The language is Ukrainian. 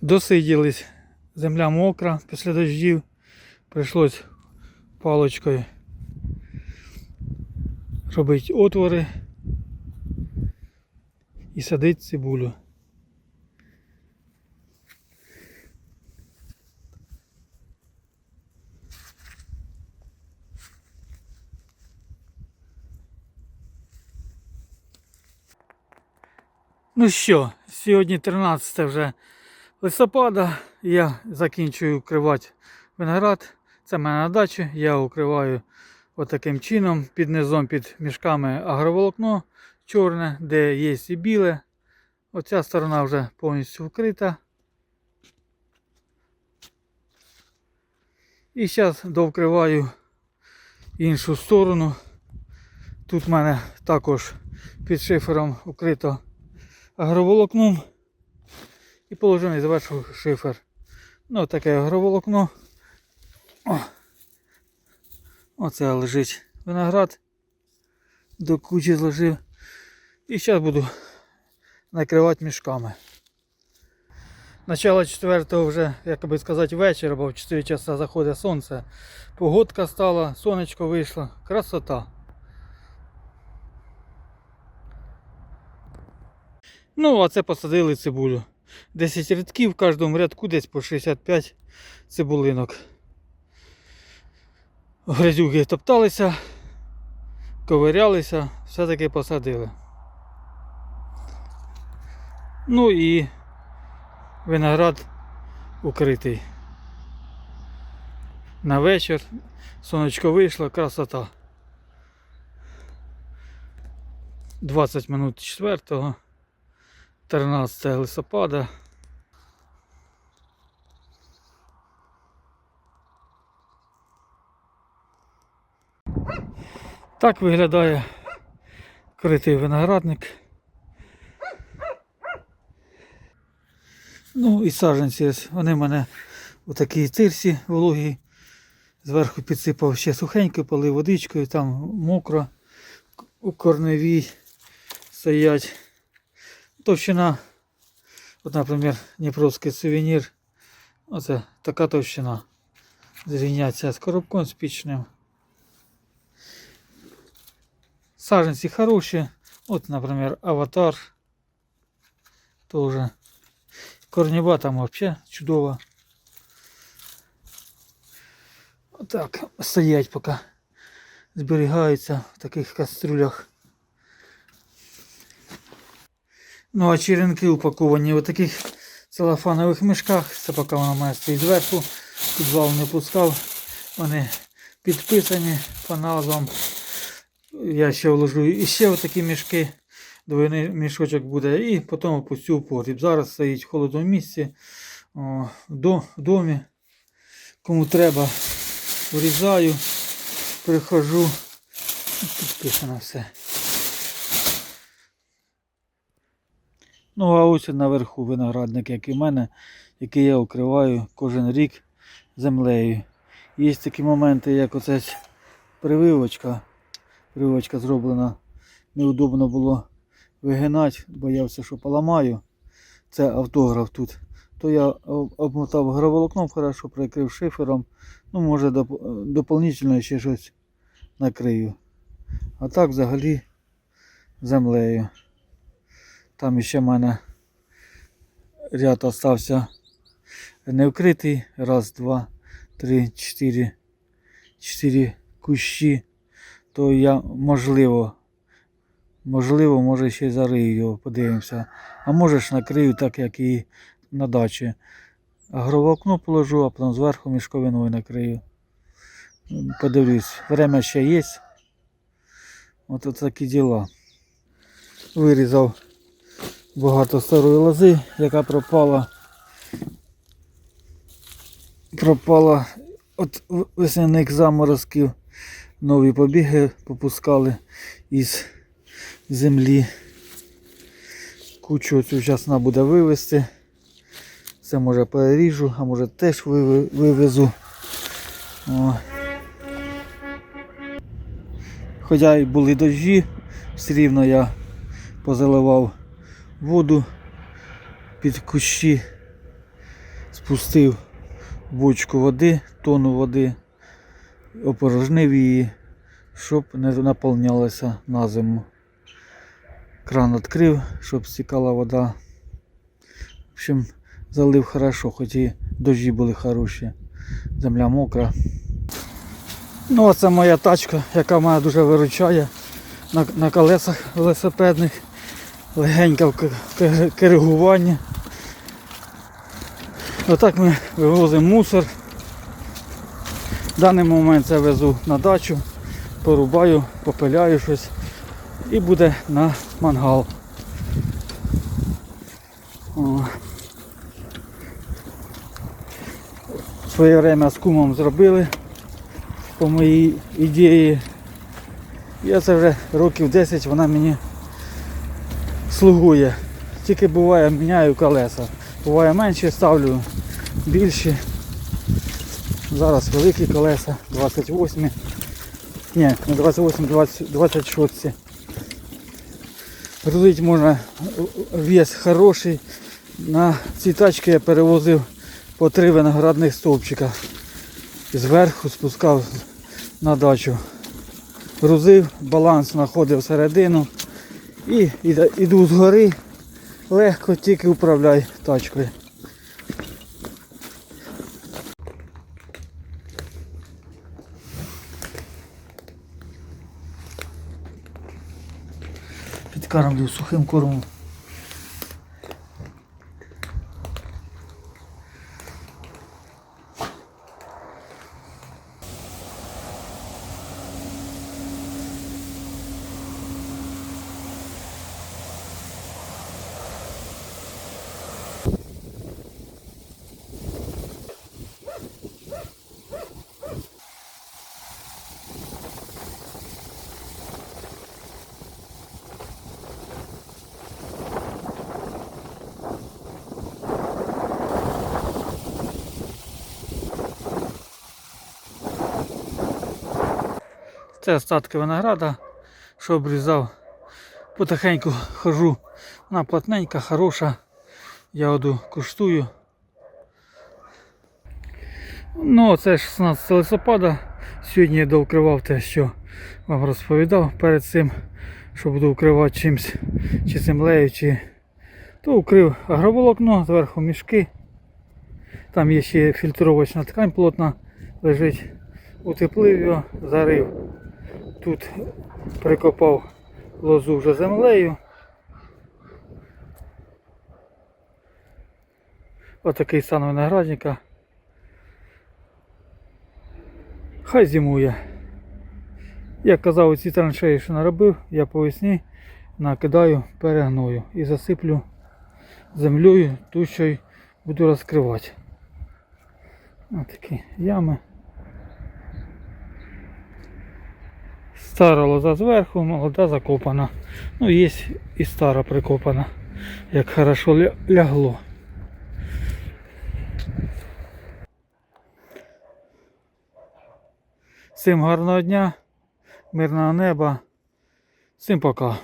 Досиділись. Земля мокра після дождів. Прийшлось паличкою робити отвори і садити цибулю. Ну що, сьогодні 13 вже листопада. Я закінчую укривати виноград. Це в мене на дачі. Я укриваю отаким чином під низом, під мішками агроволокно чорне, де є і біле. Оця сторона вже повністю вкрита. І зараз довкриваю іншу сторону. Тут в мене також під шифером укрито агроволокном і положений зверху шифер. Ну, таке агроволокно. Оце лежить виноград. До кучі зложив. І зараз буду накривати мішками. Начало 4 вже, як би сказати, вечора, бо в 4 часа заходить сонце. Погодка стала, сонечко вийшло. Красота. Ну, а це посадили цибулю. 10 рядків, в кожному рядку десь по 65 цибулинок. Грязюки топталися, ковирялися, все-таки посадили. Ну і виноград укритий. На вечір сонечко вийшло, красота. 20 минут 4 13 листопада. Так виглядає критий виноградник. Ну і саджанці, вони в мене у такій тирсі вологій. Зверху підсипав ще сухенько, полив водичкою, там мокро, у корневій стоять. Товщина, от, наприклад, Дніпровський сувенір. Оце така товщина. Зрівняться з коробком спічним. Саженці хороші. От, наприклад, аватар. Тоже. Корнева там вообще чудово. Отак стоять поки зберігаються в таких кастрюлях. Ну а черенки упаковані в таких целофанових мішках. Це поки воно має стоїть зверху. Підвал не пускав. Вони підписані по назвам. Я ще вложу іще такі мішки. Двойний мішочок буде і потім опустю в погріб. Зараз стоїть в холодному місці. О, до, в домі. Кому треба, врізаю, прихожу. Підписано все. Ну, а ось наверху виноградник, як і в мене, який я укриваю кожен рік землею. Є такі моменти, як оце прививочка. Прививочка зроблена. Неудобно було вигинати, боявся, що поламаю. Це автограф тут. То я обмотав граволокном, хорошо прикрив шифером. Ну, може, доп- дополнительно ще щось накрию. А так взагалі землею. Там ще в мене ряд остався не вкритий. Раз, два, три, чотири. Чотири кущі. То я можливо, можливо, може ще й зарию його, подивимося. А може ж накрию так, як і на дачі. Агровокно положу, а потім зверху мішковиною накрию. Подивлюсь, время ще є. От такі діла. Вирізав багато старої лози, яка пропала. Пропала от весняних заморозків. Нові побіги попускали із землі. Кучу цю треба буде вивезти. Це може переріжу, а може теж вивезу. О. Хоча й були дощі, все рівно я позаливав воду під кущі. спустив бочку води, тонну води, опорожнив її, щоб не наповнялася на зиму. Кран відкрив, щоб стікала вода. В общем, залив хорошо, хоч і дощі були хороші. Земля мокра. Ну, а це моя тачка, яка мене дуже виручає на, на колесах велосипедних. Легенька в к- к- Отак ми вивозимо мусор. В даний момент це везу на дачу, порубаю, попиляю щось і буде на мангал. Своє время з кумом зробили по моїй ідеї. Я це вже років 10 вона мені слугує. Тільки буває міняю колеса. Буває менше ставлю, більші. Зараз великі колеса, 28. Ні, не 28, 20, 26. Грузити можна вес хороший. На ці тачки я перевозив по три виноградних стовпчика. Зверху спускав на дачу. Грузив, баланс знаходив середину. І йду з гори, легко тільки управляй тачкою. Підкармлю сухим кормом. Це остатки винограда, що обрізав. Потихеньку хожу. Вона плотненька, хороша. Ягоду куштую. Ну, це 16 листопада. Сьогодні я довкривав те, що вам розповідав перед цим, що буду вкривати чимось, чи землею, чи то укрив агроволокно, зверху мішки. Там є ще фільтровочна ткань плотна лежить. Утеплив його, зарив. Тут прикопав лозу вже землею. Отакий стан виноградника. Хай зимує. Як казав, ці траншеї, що наробив, я по весні накидаю перегною і засиплю землею, ту, що й буду розкривати. Ось такі ями. Стара лоза зверху, молода закопана. Ну, є і стара прикопана, як хорошо лягло. Всім гарного дня, мирного неба. Всім пока.